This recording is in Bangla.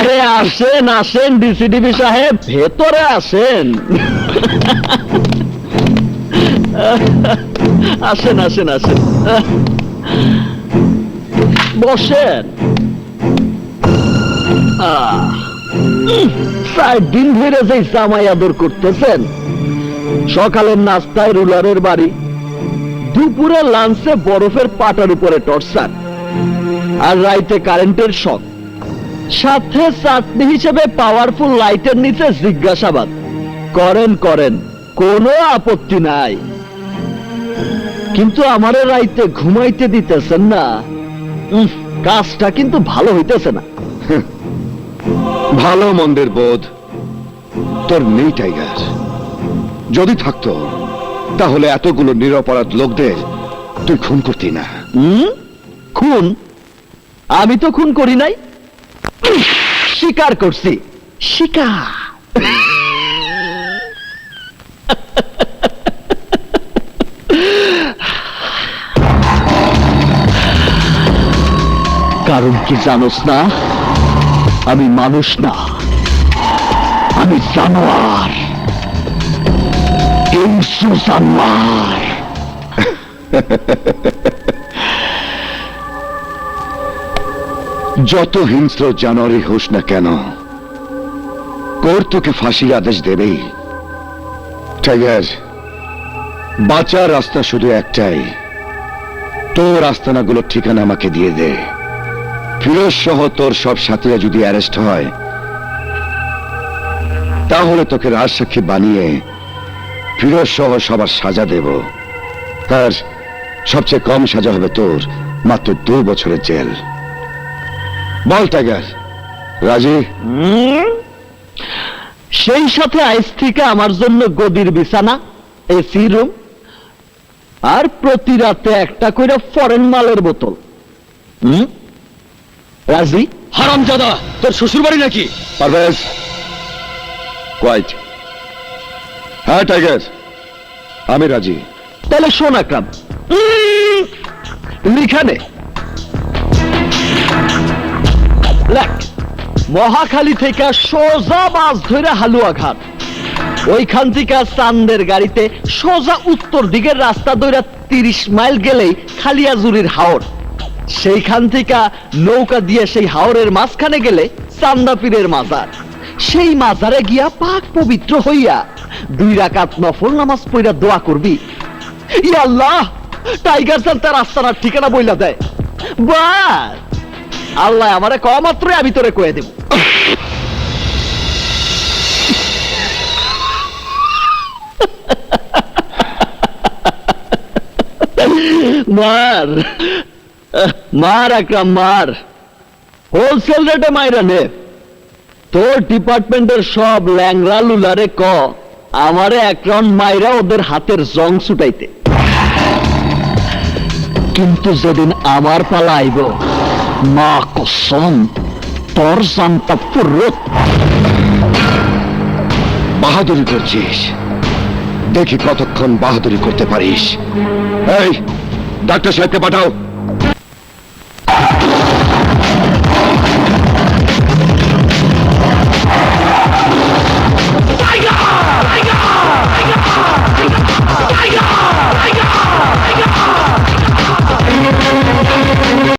আরে আসেন আসেন ডিসিডিবি সাহেব, ভেতরে আসেন। আসেন আসেন আসেন। বসেন। চার দিন ধরে যে জামাই আদর করতেছেন, সকালের নাস্তায় রুলারের বাড়ি, দুপুরে লাঞ্চে বরফের পাটার উপরে টর্চার, আর রাইতে কারেন্টের শক। সাথে চাটনি হিসেবে পাওয়ারফুল লাইটের নিচে জিজ্ঞাসাবাদ। করেন করেন কোনো আপত্তি নাই। কিন্তু আমারে রাইতে ঘুমাইতে দিতেছেন না। কাজটা কিন্তু ভালো হইতেছে না। ভালো মন্দের বোধ তোর নেই টাইগার। যদি থাকতো তাহলে এতগুলো নিরপরাধ লোকদের তুই খুন করতি না। খুন? আমি তো খুন করি নাই। স্বীকার করছি। স্বীকার কারণ কি জানোস না? আমি মানুষ না। আমি জানোয়ার। জানোয়ার যত হিংস্র জানোয়ারই হোস না কেন কোর্ট তোকে ফাঁসির আদেশ দেবেই। টাইগার, বাঁচার রাস্তা শুধু একটাই। তোর আস্তানাগুলোর ঠিকানা আমাকে দিয়ে দে। ফিরোজ সহ তোর সব সাথীরা যদি অ্যারেস্ট হয়, তাহলে তোকে রাজসাক্ষী বানিয়ে ফিরোজ সহ সবার সাজা দেব। তার সবচেয়ে কম সাজা হবে তোর, মাত্র দু বছরের জেল। বল টাইগার রাজি? সেই সাথে আইস থেকে আমার জন্য গদির বিছানা এসি রুম আর প্রতি রাতে একটা করে ফরেন মালের বোতল। হুম? রাজি? হারাম দাদা তোর শ্বশুর বাড়ি নাকি? পারভেজ। কোয়াইট হ্যাঁ টাইগার আমি রাজি। তাহলে শোন আকরাম। লিখানে লেখ মহাখালী থেকে সোজা বাস ধরে হালুয়া ঘাট ওইখান থেকে চান্দের গাড়িতে সোজা উত্তর দিকের রাস্তা ধরে তিরিশ মাইল গেলেই খালিয়াজুরির হাওর। সেইখান থেকে নৌকা দিয়ে সেই হাওরের মাঝখানে গেলে চান্দাপীরের মাজার। সেই মাজারে গিয়া পাক পবিত্র হইয়া দুই রাকাত নফল নামাজ পড়া দোয়া করবি। ই আল্লাহ, টাইগার তার আস্তানার ঠিকানা বইলা দেয় বাস! আল্লাহ আমারে ক মাত্রই আমি তোরে কয়ে দেব। মার মার মার। হোলসেল রেটে মাইরা নে। তোর ডিপার্টমেন্টের সব ল্যাংরা লুলারে ক, আমারে এক রাউন্ড মাইরা ওদের হাতের জং ছুটাইতে। কিন্তু যেদিন আমার পালা আইব মা কসম তোর জানতা ফুরত বাহাদুরি করছিস? দেখি কতক্ষণ বাহাদুরি করতে পারিস। এই, ডাক্তার সাহেবকে পাঠাও।